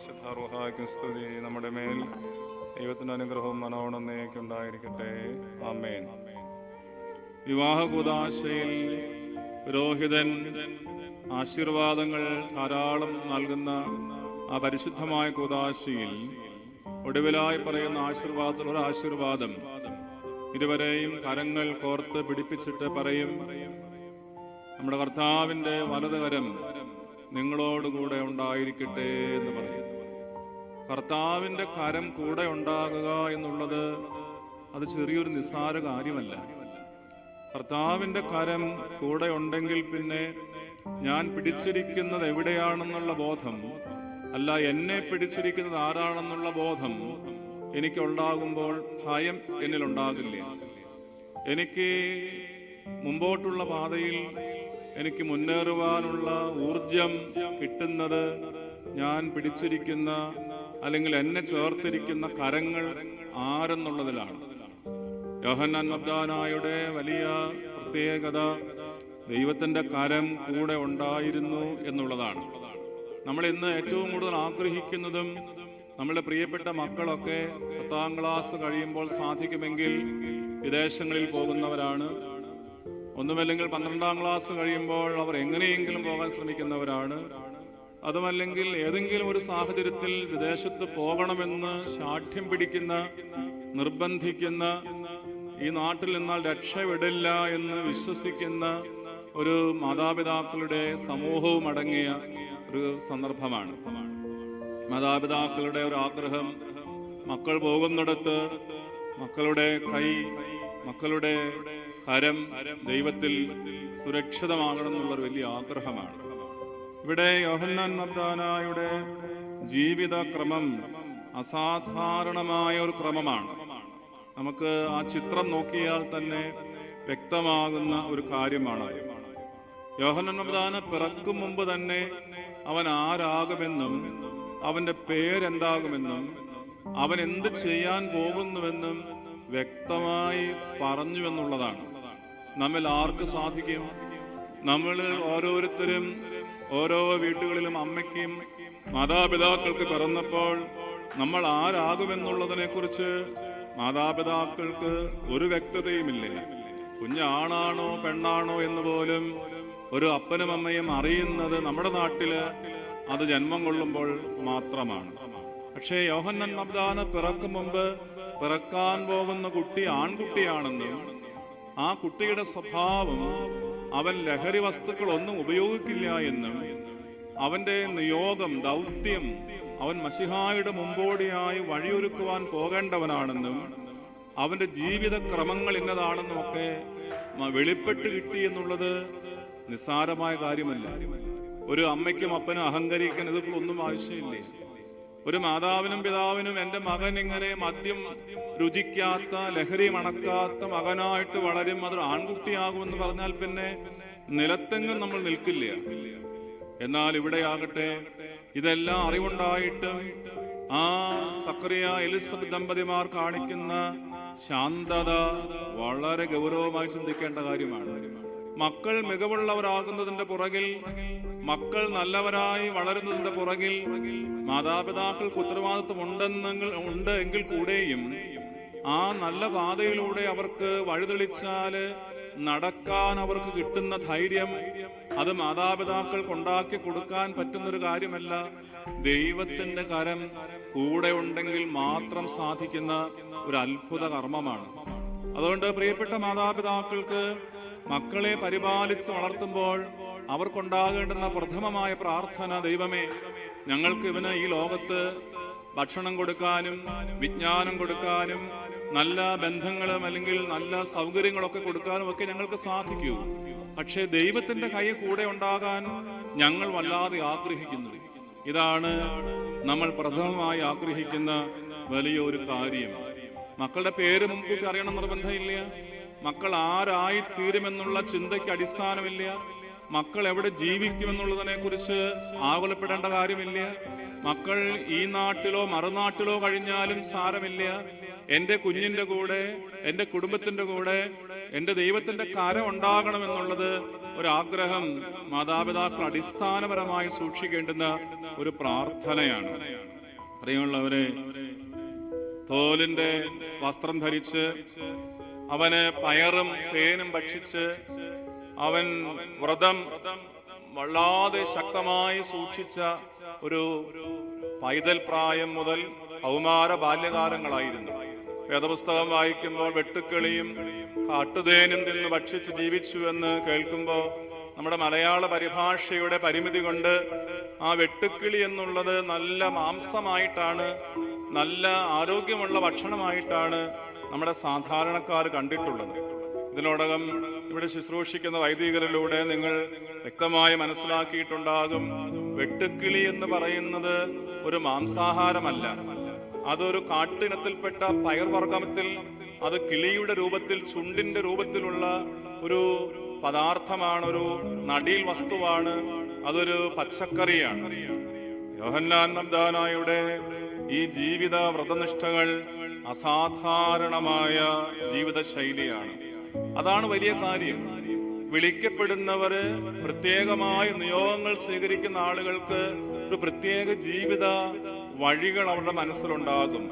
പരിശുദ്ധ റുഹാക്കും സ്തുതി നമ്മുടെ മേൽ ദൈവത്തിന്റെ അനുഗ്രഹവും മനോണം ഉണ്ടായിരിക്കട്ടെ. ആമേൻ. വിവാഹ കുദാശയിൽ പുരോഹിതൻ ആശീർവാദങ്ങൾ ധാരാളം നൽകുന്ന ആ പരിശുദ്ധമായ കുദാശയിൽ ഒടുവിലായി പറയുന്ന ആശീർവാദത്തിൽ ഒരു ആശീർവാദം. ഇരുവരെയും കരങ്ങൾ കോർത്ത് പിടിപ്പിച്ചിട്ട് പറയും നമ്മുടെ കർത്താവിന്റെ വലതുകരം നിങ്ങളോടുകൂടെ ഉണ്ടായിരിക്കട്ടെ എന്ന് പറയും. കർത്താവിന്റെ കരം കൂടെ ഉണ്ടാകുക എന്നുള്ളത് അത് ചെറിയൊരു നിസ്സാര കാര്യമല്ല. കർത്താവിന്റെ കരം കൂടെ ഉണ്ടെങ്കിൽ പിന്നെ ഞാൻ പിടിച്ചിരിക്കുന്നത് എവിടെയാണെന്നുള്ള ബോധം അല്ല എന്നെ പിടിച്ചിരിക്കുന്നത് ആരാണെന്നുള്ള ബോധം എനിക്കുണ്ടാകുമ്പോൾ ഭയം എന്നിലുണ്ടാകില്ല. എനിക്ക് മുമ്പോട്ടുള്ള പാതയിൽ എനിക്ക് മുന്നേറുവാനുള്ള ഊർജം കിട്ടുന്നത് ഞാൻ പിടിച്ചിരിക്കുന്ന അല്ലെങ്കിൽ എന്നെ ചേർത്തിരിക്കുന്ന കരങ്ങൾ ആരെന്നുള്ളതിലാണ്. യോഹന്നാൻ മബ്ദാനായുടെ വലിയ പ്രത്യേകത ദൈവത്തിന്റെ കരം കൂടെ ഉണ്ടായിരുന്നു എന്നുള്ളതാണ്. നമ്മൾ ഇന്ന് ഏറ്റവും കൂടുതൽ ആഗ്രഹിക്കുന്നതും നമ്മുടെ പ്രിയപ്പെട്ട മക്കളൊക്കെ പത്താം ക്ലാസ് കഴിയുമ്പോൾ സാധിക്കുമെങ്കിൽ വിദേശങ്ങളിൽ പോകുന്നവരാണ്. ഒന്നുമല്ലെങ്കിൽ പന്ത്രണ്ടാം ക്ലാസ് കഴിയുമ്പോൾ അവർ എങ്ങനെയെങ്കിലും പോകാൻ ശ്രമിക്കുന്നവരാണ്. അതുമല്ലെങ്കിൽ ഏതെങ്കിലും ഒരു സാഹചര്യത്തിൽ വിദേശത്ത് പോകണമെന്ന് ശാഠ്യം പിടിക്കുന്ന നിർബന്ധിക്കുന്ന ഈ നാട്ടിൽ നിന്നാൽ രക്ഷവിടില്ല എന്ന് വിശ്വസിക്കുന്ന ഒരു മാതാപിതാക്കളുടെ സമൂഹവും അടങ്ങിയ ഒരു സന്ദർഭമാണ്. മാതാപിതാക്കളുടെ ഒരു ആഗ്രഹം മക്കൾ പോകുന്നിടത്ത് മക്കളുടെ കൈ മക്കളുടെ കരം ദൈവത്തിൽ സുരക്ഷിതമാകണം എന്നുള്ളൊരു വലിയ ആഗ്രഹമാണ്. ഇവിടെ യോഹന്നാൻ മർദാനായുടെ ജീവിത ക്രമം അസാധാരണമായ ഒരു ക്രമമാണ്. നമുക്ക് ആ ചിത്രം നോക്കിയാൽ തന്നെ വ്യക്തമാകുന്ന ഒരു കാര്യമാണ്. യോഹന്നാൻ മർദാന പിറക്കും മുമ്പ് തന്നെ അവൻ ആരാകുമെന്നും അവന്റെ പേരെന്താകുമെന്നും അവൻ എന്ത് ചെയ്യാൻ പോകുന്നുവെന്നും വ്യക്തമായി പറഞ്ഞു എന്നുള്ളതാണ്. നമ്മിൽ ആർക്ക് സാധിക്കും? നമ്മൾ ഓരോരുത്തരും ഓരോ വീടുകളിലും അമ്മയ്ക്കും മാതാപിതാക്കൾക്ക് പിറന്നപ്പോൾ നമ്മൾ ആരാകുമെന്നുള്ളതിനെ കുറിച്ച് മാതാപിതാക്കൾക്ക് ഒരു വ്യക്തതയുമില്ല? കുഞ്ഞാണാണോ പെണ്ണാണോ എന്ന് പോലും ഒരു അപ്പനും അമ്മയും അറിയുന്നത് നമ്മുടെ നാട്ടിൽ അത് ജന്മം കൊള്ളുമ്പോൾ മാത്രമാണ്. പക്ഷേ യോഹന്നൻ മബ്ദാന പിറക്കും മുമ്പ് പിറക്കാൻ പോകുന്ന കുട്ടി ആൺകുട്ടിയാണെന്നും ആ കുട്ടിയുടെ സ്വഭാവം അവൻ ലഹരി വസ്തുക്കൾ ഒന്നും ഉപയോഗിക്കില്ല എന്നും അവന്റെ നിയോഗം ദൗത്യം അവൻ മഷിഹായുടെ മുമ്പോടിയായി വഴിയൊരുക്കുവാൻ പോകേണ്ടവനാണെന്നും അവന്റെ ജീവിത ക്രമങ്ങൾ ഇന്നതാണെന്നും ഒക്കെ വെളിപ്പെട്ട് കിട്ടി എന്നുള്ളത് നിസ്സാരമായ കാര്യമല്ല. ഒരു അമ്മയ്ക്കും അപ്പനും അഹങ്കരിക്കാൻ ഒന്നും ആവശ്യമില്ല? ഒരു മാതാവിനും പിതാവിനും എന്റെ മകൻ ഇങ്ങനെ മദ്യം രുചിക്കാത്ത ലഹരി മണക്കാത്ത മകനായിട്ട് വളരും. അതൊരു ആൺകുട്ടിയാകുമെന്ന് പറഞ്ഞാൽ പിന്നെ നിലത്തെങ്ങും നമ്മൾ നിൽക്കില്ല. എന്നാൽ ഇവിടെയാകട്ടെ ഇതെല്ലാം അറിവുണ്ടായിട്ടും ആ സക്രിയ എലിസബത്ത് ദമ്പതിമാർ കാണിക്കുന്ന ശാന്തത വളരെ ഗൗരവമായി ചിന്തിക്കേണ്ട കാര്യമാണ്. മക്കൾ മികവുള്ളവരാകുന്നതിന്റെ പുറകിൽ മക്കൾ നല്ലവരായി വളരുന്നതിന്റെ പുറകിൽ മാതാപിതാക്കൾക്ക് ഉത്തരവാദിത്വം ഉണ്ടെന്നെങ്കിൽ ഉണ്ട് എങ്കിൽ കൂടെയും ആ നല്ല പാതയിലൂടെ അവർക്ക് വഴിതെളിച്ചാൽ നടക്കാൻ അവർക്ക് കിട്ടുന്ന ധൈര്യം അത് മാതാപിതാക്കൾക്ക് ഉണ്ടാക്കി കൊടുക്കാൻ പറ്റുന്നൊരു കാര്യമല്ല. ദൈവത്തിന്റെ കരം കൂടെ ഉണ്ടെങ്കിൽ മാത്രം സാധിക്കുന്ന ഒരു അത്ഭുത കർമ്മമാണ്. അതുകൊണ്ട് പ്രിയപ്പെട്ട മാതാപിതാക്കൾക്ക് മക്കളെ പരിപാലിച്ച് വളർത്തുമ്പോൾ അവർക്കുണ്ടാകേണ്ടുന്ന പ്രഥമമായ പ്രാർത്ഥന ദൈവമേ. ഞങ്ങൾക്ക് ഇവന് ഈ ലോകത്ത് ഭക്ഷണം കൊടുക്കാനും വിജ്ഞാനം കൊടുക്കാനും നല്ല ബന്ധങ്ങളും അല്ലെങ്കിൽ നല്ല സൗകര്യങ്ങളൊക്കെ കൊടുക്കാനും ഒക്കെ ഞങ്ങൾക്ക് സാധിക്കൂ. പക്ഷേ ദൈവത്തിന്റെ കൈ കൂടെ ഉണ്ടാകാൻ ഞങ്ങൾ വല്ലാതെ ആഗ്രഹിക്കുന്നു. ഇതാണ് നമ്മൾ പ്രഥമമായി ആഗ്രഹിക്കുന്ന വലിയൊരു കാര്യം. മക്കളുടെ പേര് മുൻകൂട്ടി അറിയണം നിർബന്ധമില്ല. മക്കൾ ആരായി തീരുമെന്നുള്ള ചിന്തയ്ക്ക് അടിസ്ഥാനമില്ല. മക്കൾ എവിടെ ജീവിക്കുമെന്നുള്ളതിനെ കുറിച്ച് ആകുലപ്പെടേണ്ട കാര്യമില്ല. മക്കൾ ഈ നാട്ടിലോ മറുനാട്ടിലോ കഴിഞ്ഞാലും സാരമില്ല. എന്റെ കുഞ്ഞിന്റെ കൂടെ എന്റെ കുടുംബത്തിന്റെ കൂടെ എന്റെ ദൈവത്തിന്റെ കരം ഉണ്ടാകണമെന്നുള്ളത് ഒരാഗ്രഹം മാതാപിതാക്കൾ അടിസ്ഥാനപരമായി സൂക്ഷിക്കേണ്ടുന്ന ഒരു പ്രാർത്ഥനയാണ്. പ്രിയമുള്ളവരെ തോലിന്റെ വസ്ത്രം ധരിച്ച് അവന് പയറും തേനും ഭക്ഷിച്ച് അവൻ വ്രതം വല്ലാതെ ശക്തമായി സൂക്ഷിച്ച ഒരു പൈതൽ പ്രായം മുതൽ കൗമാര ബാല്യകാലങ്ങളായിരുന്നു. വേദപുസ്തകം വായിക്കുമ്പോൾ വെട്ടുക്കിളിയും കാട്ടുതേനും തിന്ന് ഭക്ഷിച്ച് ജീവിച്ചു എന്ന് കേൾക്കുമ്പോൾ നമ്മുടെ മലയാള പരിഭാഷയുടെ പരിമിതി കൊണ്ട് ആ വെട്ടുക്കിളി എന്നുള്ളത് നല്ല മാംസമായിട്ടാണ് നല്ല ആരോഗ്യമുള്ള ഭക്ഷണമായിട്ടാണ് നമ്മുടെ സാധാരണക്കാർ കണ്ടിട്ടുള്ളത്. ഇതിനോടകം ഇവിടെ ശുശ്രൂഷിക്കുന്ന വൈദികരിലൂടെ നിങ്ങൾ വ്യക്തമായി മനസ്സിലാക്കിയിട്ടുണ്ടാകും. വെട്ടുക്കിളി എന്ന് പറയുന്നത് ഒരു മാംസാഹാരമല്ല. അതൊരു കാട്ടിനത്തിൽപ്പെട്ട പയർവർഗത്തിൽ അത് കിളിയുടെ രൂപത്തിൽ ചുണ്ടിന്റെ രൂപത്തിലുള്ള ഒരു പദാർത്ഥമാണ് ഒരു നടീൽ വസ്തുവാണ്. അതൊരു പച്ചക്കറിയാണ്. യോഹന്നാൻ നബ്ദാനായുടെ ഈ ജീവിത വ്രതനിഷ്ഠകൾ അസാധാരണമായ ജീവിത ശൈലിയാണ് അതാണ് വലിയ കാര്യം. വിളിക്കപ്പെടുന്നവര് പ്രത്യേകമായ നിയോഗങ്ങൾ സ്വീകരിക്കുന്ന ആളുകൾക്ക് ഒരു പ്രത്യേക ജീവിത വഴികൾ അവരുടെ മനസ്സിലുണ്ടാകും.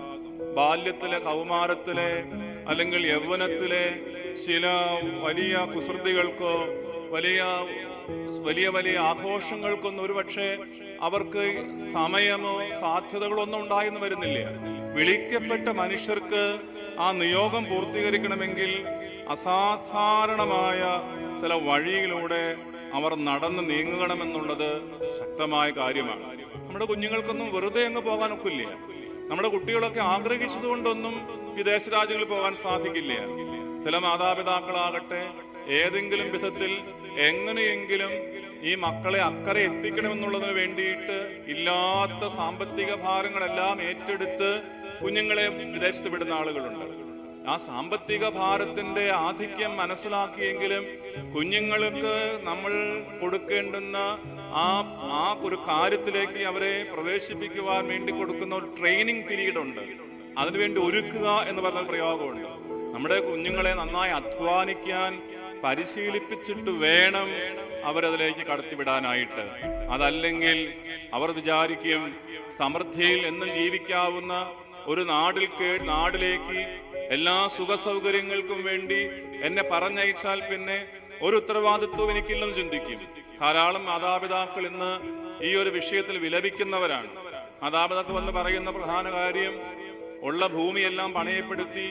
ബാല്യത്തിലെ കൗമാരത്തിലെ അല്ലെങ്കിൽ യൗവനത്തിലെ ചില വലിയ കുസൃതികൾക്കോ വലിയ വലിയ വലിയ ആഘോഷങ്ങൾക്കൊന്നും ഒരുപക്ഷെ അവർക്ക് സമയമോ സാധ്യതകളോ ഒന്നും ഉണ്ടായെന്ന് വരുന്നില്ല. വിളിക്കപ്പെട്ട മനുഷ്യർക്ക് ആ നിയോഗം പൂർത്തീകരിക്കണമെങ്കിൽ അസാധാരണമായ ചില വഴിയിലൂടെ അവർ നടന്ന് നീങ്ങണമെന്നുള്ളത് ശക്തമായ കാര്യമാണ്. നമ്മുടെ കുഞ്ഞുങ്ങൾക്കൊന്നും വെറുതെ അങ്ങ് പോകാൻ ഒക്കില്ല നമ്മുടെ കുട്ടികളൊക്കെ ആഗ്രഹിച്ചതുകൊണ്ടൊന്നും വിദേശ രാജ്യങ്ങളിൽ പോകാൻ സാധിക്കില്ല. ചില മാതാപിതാക്കളാകട്ടെ ഏതെങ്കിലും വിധത്തിൽ എങ്ങനെയെങ്കിലും ഈ മക്കളെ അക്കരെ എത്തിക്കണമെന്നുള്ളതിന് വേണ്ടിയിട്ട് ഇല്ലാത്ത സാമ്പത്തിക ഭാരങ്ങളെല്ലാം ഏറ്റെടുത്ത് കുഞ്ഞുങ്ങളെ വിദേശത്ത് വിടുന്ന ആളുകളുണ്ട്. ആ സാമ്പത്തിക ഭാരത്തിന്റെ ആധിക്യം മനസ്സിലാക്കിയെങ്കിലും കുഞ്ഞുങ്ങൾക്ക് നമ്മൾ കൊടുക്കേണ്ടുന്ന ആ ആ ഒരു കാര്യത്തിലേക്ക് അവരെ പ്രവേശിപ്പിക്കുവാൻ വേണ്ടി കൊടുക്കുന്ന ഒരു ട്രെയിനിങ് പീരീഡ് ഉണ്ട് അതിനുവേണ്ടി ഒരുക്കുക എന്ന് പറഞ്ഞ പ്രയോഗമുണ്ട്. നമ്മുടെ കുഞ്ഞുങ്ങളെ നന്നായി അധ്വാനിക്കാൻ പരിശീലിപ്പിച്ചിട്ട് വേണം അവരതിലേക്ക് കടത്തിവിടാനായിട്ട്. അതല്ലെങ്കിൽ അവർ വിചാരിക്കും സമൃദ്ധിയിൽ എന്നും ജീവിക്കാവുന്ന ഒരു നാടിൽ നാടിലേക്ക് എല്ലാ സുഖ സൗകര്യങ്ങൾക്കും വേണ്ടി എന്നെ പറഞ്ഞയച്ചാൽ പിന്നെ ഒരു ഉത്തരവാദിത്വം എനിക്കില്ലെന്ന് ചിന്തിക്കും. ധാരാളം മാതാപിതാക്കൾ ഇന്ന് ഈ ഒരു വിഷയത്തിൽ വിലപിക്കുന്നവരാണ്. മാതാപിതാക്കൾ വന്ന് പറയുന്ന പ്രധാന കാര്യം ഉള്ള ഭൂമിയെല്ലാം പണയപ്പെടുത്തി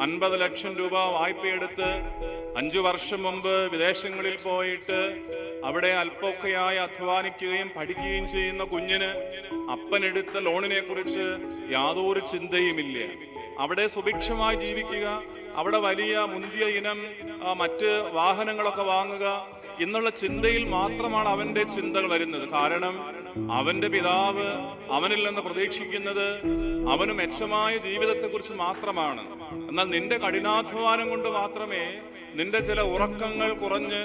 അൻപത് ലക്ഷം രൂപ വായ്പയെടുത്ത് അഞ്ചു വർഷം മുമ്പ് വിദേശങ്ങളിൽ പോയിട്ട് അവിടെ അല്പൊക്കെയായി അധ്വാനിക്കുകയും പഠിക്കുകയും ചെയ്യുന്ന കുഞ്ഞിന് അപ്പനെടുത്ത ലോണിനെ കുറിച്ച് യാതൊരു ചിന്തയുമില്ല. അവിടെ സുഭിക്ഷമായി ജീവിക്കുക അവിടെ വലിയ മുന്തിയ ഇനം മറ്റ് വാഹനങ്ങളൊക്കെ വാങ്ങുക എന്നുള്ള ചിന്തയിൽ മാത്രമാണ് അവന്റെ ചിന്തകൾ വരുന്നത്. കാരണം അവന്റെ പിതാവ് അവനിൽ നിന്ന് പ്രതീക്ഷിക്കുന്നത് അവന് മെച്ചമായ ജീവിതത്തെക്കുറിച്ച് മാത്രമാണ്. എന്നാൽ നിന്റെ കഠിനാധ്വാനം കൊണ്ട് മാത്രമേ നിന്റെ ചില ഉറക്കങ്ങൾ കുറഞ്ഞ്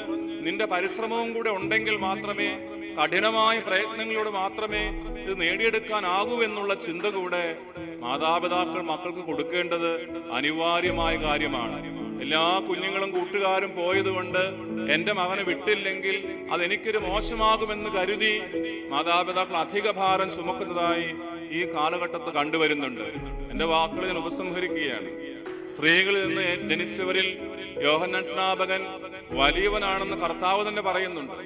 നിന്റെ പരിശ്രമവും കൂടെ ഉണ്ടെങ്കിൽ മാത്രമേ കഠിനമായ പ്രയത്നങ്ങളിലൂടെ മാത്രമേ ഇത് നേടിയെടുക്കാനാകൂ എന്നുള്ള ചിന്ത കൂടെ മാതാപിതാക്കൾ മക്കൾക്ക് കൊടുക്കേണ്ടത് അനിവാര്യമായ കാര്യമാണ്. എല്ലാ കുഞ്ഞുങ്ങളും കൂട്ടുകാരും പോയതുകൊണ്ട് എന്റെ മകനെ വിട്ടില്ലെങ്കിൽ അതെനിക്കൊരു മോശമാകുമെന്ന് കരുതി മാതാപിതാക്കൾ അധിക ഭാരം ചുമക്കുന്നതായി ഈ കാലഘട്ടത്ത് കണ്ടുവരുന്നുണ്ട്. എന്റെ വാക്കുകൾ ഞാൻ ഉപസംഹരിക്കുകയാണ്. സ്ത്രീകളിൽ നിന്ന് ജനിച്ചവരിൽ യോഹന്നാൻ സ്നാപകൻ വലിയവനാണെന്ന് കർത്താവ് തന്നെ പറയുന്നുണ്ട്.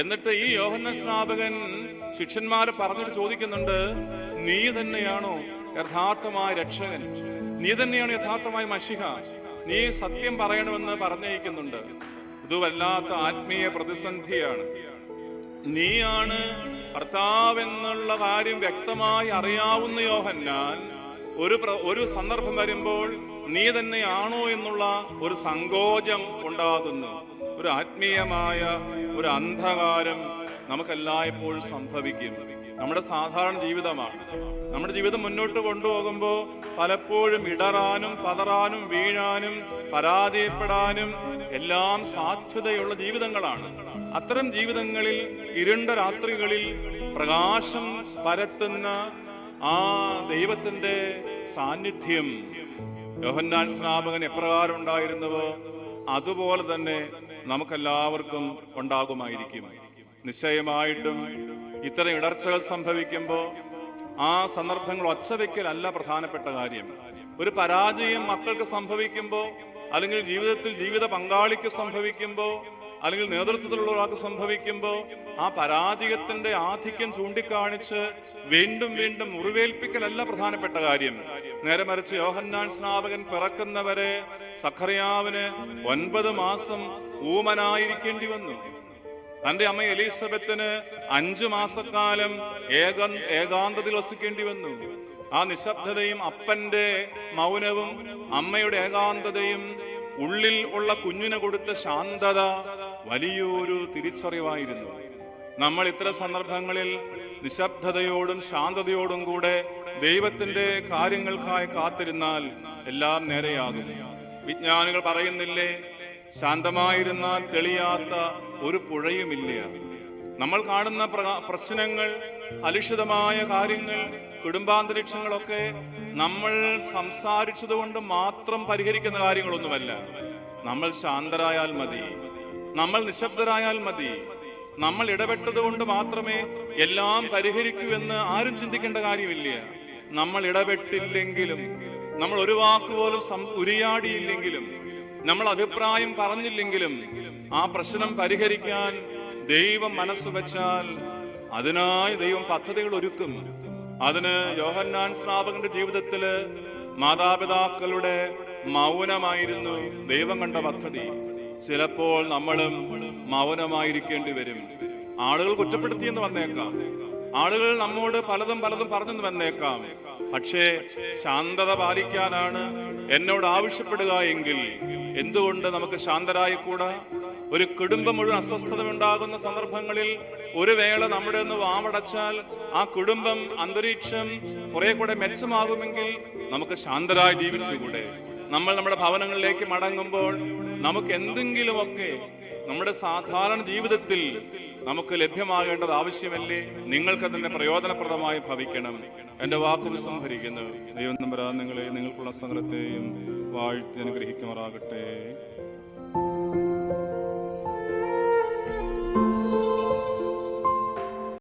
എന്നിട്ട് ഈ യോഹന്നാൻ സ്നാപകൻ ശിഷ്യന്മാരെ പറഞ്ഞിട്ട് ചോദിക്കുന്നുണ്ട് നീ തന്നെയാണോ യഥാർത്ഥമായ രക്ഷകൻ. നീ തന്നെയാണ് യഥാർത്ഥമായ മഷിഹ. നീ സത്യം പറയണമെന്ന് പറഞ്ഞയക്കുന്നുണ്ട് ഇത് വല്ലാത്ത ആത്മീയ പ്രതിസന്ധിയാണ്. നീയാണ് കർത്താവ് എന്നുള്ള കാര്യം വ്യക്തമായി അറിയാവുന്ന യോഹന്നാൻ. ഒരു ഒരു സന്ദർഭം വരുമ്പോൾ നീ തന്നെയാണോ എന്നുള്ള ഒരു സങ്കോചം ഉണ്ടാകുന്നു. ഒരു ആത്മീയമായ ഒരു അന്ധകാരം നമുക്കെല്ലായ്പ്പോഴും സംഭവിക്കും. നമ്മുടെ സാധാരണ ജീവിതമാണ്. നമ്മുടെ ജീവിതം മുന്നോട്ട് കൊണ്ടുപോകുമ്പോൾ പലപ്പോഴും ഇടറാനും പതറാനും വീഴാനും പരാജയപ്പെടാനും എല്ലാം സാധ്യതയുള്ള ജീവിതങ്ങളാണ്. അത്തരം ജീവിതങ്ങളിൽ ഇരുണ്ട രാത്രികളിൽ പ്രകാശം പരത്തുന്ന ആ ദൈവത്തിന്റെ സാന്നിധ്യം യോഹന്നാൻ സ്നാപകൻ എപ്രകാരം ഉണ്ടായിരുന്നുവോ അതുപോലെ തന്നെ നമുക്കെല്ലാവർക്കും ഉണ്ടാകുമായിരിക്കും. നിശ്ചയമായിട്ടും ഇത്തരം ഇടർച്ചകൾ സംഭവിക്കുമ്പോൾ ആ സന്ദർഭങ്ങൾ ഒച്ചവെക്കലല്ല പ്രധാനപ്പെട്ട കാര്യം. ഒരു പരാജയം മക്കൾക്ക് സംഭവിക്കുമ്പോൾ അല്ലെങ്കിൽ ജീവിതത്തിൽ ജീവിത പങ്കാളിക്ക് സംഭവിക്കുമ്പോൾ അല്ലെങ്കിൽ നേതൃത്വത്തിലുള്ള ഒരാൾക്ക് സംഭവിക്കുമ്പോൾ ആ പരാജയത്തിന്റെ ആധിക്യം ചൂണ്ടിക്കാണിച്ച് വീണ്ടും വീണ്ടും മുറിവേൽപ്പിക്കലല്ല പ്രധാനപ്പെട്ട കാര്യം. നേരെ മറിച്ച് യോഹന്നാൻ സ്നാപകൻ പിറക്കുന്നവരെ സഖറിയാവിന് ഒൻപത് മാസം ഊമനായിരിക്കേണ്ടി വന്നു. തന്റെ അമ്മ എലിസബത്തിന് അഞ്ചു മാസക്കാലം ഏക ഏകാന്തത്തിൽ വസിക്കേണ്ടി വന്നു. ആ നിശബ്ദതയും അപ്പന്റെ മൗനവും അമ്മയുടെ ഏകാന്തതയും ഉള്ളിൽ ഉള്ള കുഞ്ഞിനെ കൊടുത്ത ശാന്തത വലിയൊരു തിരിച്ചറിവായിരുന്നു. നമ്മൾ ഇത്തരം സന്ദർഭങ്ങളിൽ നിശബ്ദതയോടും ശാന്തതയോടും കൂടെ ദൈവത്തിന്റെ കാര്യങ്ങൾക്കായി കാത്തിരുന്നാൽ എല്ലാം നേരെയാകും. വിജ്ഞാനികൾ പറയുന്നില്ലേ ശാന്തമായിരുന്നാൽ തെളിയാത്ത ഒരു പുഴയുമില്ല. നമ്മൾ കാണുന്ന പ്രശ്നങ്ങൾ അലിഷിതമായ കാര്യങ്ങൾ കുടുംബാന്തരീക്ഷങ്ങളൊക്കെ നമ്മൾ സംസാരിച്ചത് കൊണ്ട് മാത്രം പരിഹരിക്കുന്ന കാര്യങ്ങളൊന്നുമല്ല. നമ്മൾ ശാന്തരായാൽ മതി. നമ്മൾ നിശബ്ദരായാൽ മതി. നമ്മൾ ഇടപെട്ടത് കൊണ്ട് മാത്രമേ എല്ലാം പരിഹരിക്കൂ എന്ന് ആരും ചിന്തിക്കേണ്ട കാര്യമില്ല. നമ്മൾ ഇടപെട്ടില്ലെങ്കിലും നമ്മൾ ഒരു വാക്ക് പോലും ഉരിയാടിയില്ലെങ്കിലും നമ്മൾ അഭിപ്രായം പറഞ്ഞില്ലെങ്കിലും ആ പ്രശ്നം പരിഹരിക്കാൻ ദൈവം മനസ്സ് വെച്ചാൽ അതിനായി ദൈവം പദ്ധതികൾ ഒരുക്കും. അതിന് യോഹന്നാൻ സ്നാപകന്റെ ജീവിതത്തിൽ മാതാപിതാക്കളുടെ മൗനമായിരുന്നു ദൈവം കണ്ട പദ്ധതി. ചിലപ്പോൾ നമ്മളും മൗനമായിരിക്കേണ്ടി വരും. ആളുകൾ കുറ്റപ്പെടുത്തിയെന്ന് വന്നേക്കാം. ആളുകൾ നമ്മോട് പലതും പലതും പറഞ്ഞെന്ന് വന്നേക്കാം. പക്ഷേ ശാന്തത പാലിക്കാനാണ് എന്നോട് ആവശ്യപ്പെടുക എങ്കിൽ എന്തുകൊണ്ട് നമുക്ക് ശാന്തരായി കൂടാ ഒരു കുടുംബം മുഴുവൻ അസ്വസ്ഥത ഉണ്ടാകുന്ന സന്ദർഭങ്ങളിൽ ഒരു വേള നമ്മുടെ ഒന്ന് വാമടച്ചാൽ ആ കുടുംബം അന്തരീക്ഷം കുറെ കൂടെ മെച്ചമാകുമെങ്കിൽ നമുക്ക് ശാന്തരായി ജീവിച്ചുകൂടെ. നമ്മൾ നമ്മുടെ ഭവനങ്ങളിലേക്ക് മടങ്ങുമ്പോൾ നമുക്ക് എന്തെങ്കിലുമൊക്കെ നമ്മുടെ സാധാരണ ജീവിതത്തിൽ നമുക്ക് ലഭ്യമാകേണ്ടത് ആവശ്യമല്ലേ? നിങ്ങൾക്ക് അതിന്റെ പ്രയോജനപ്രദമായി ഭവിക്കണം. എന്റെ വാക്കുകൾ സംഭരിക്കുന്നു ദൈവം നമ്പരാ നിങ്ങളെ നിങ്ങൾക്കുള്ള സകലത്തെയും വാഴ്ത്തി അനുഗ്രഹിക്കുമാറാകട്ടെ.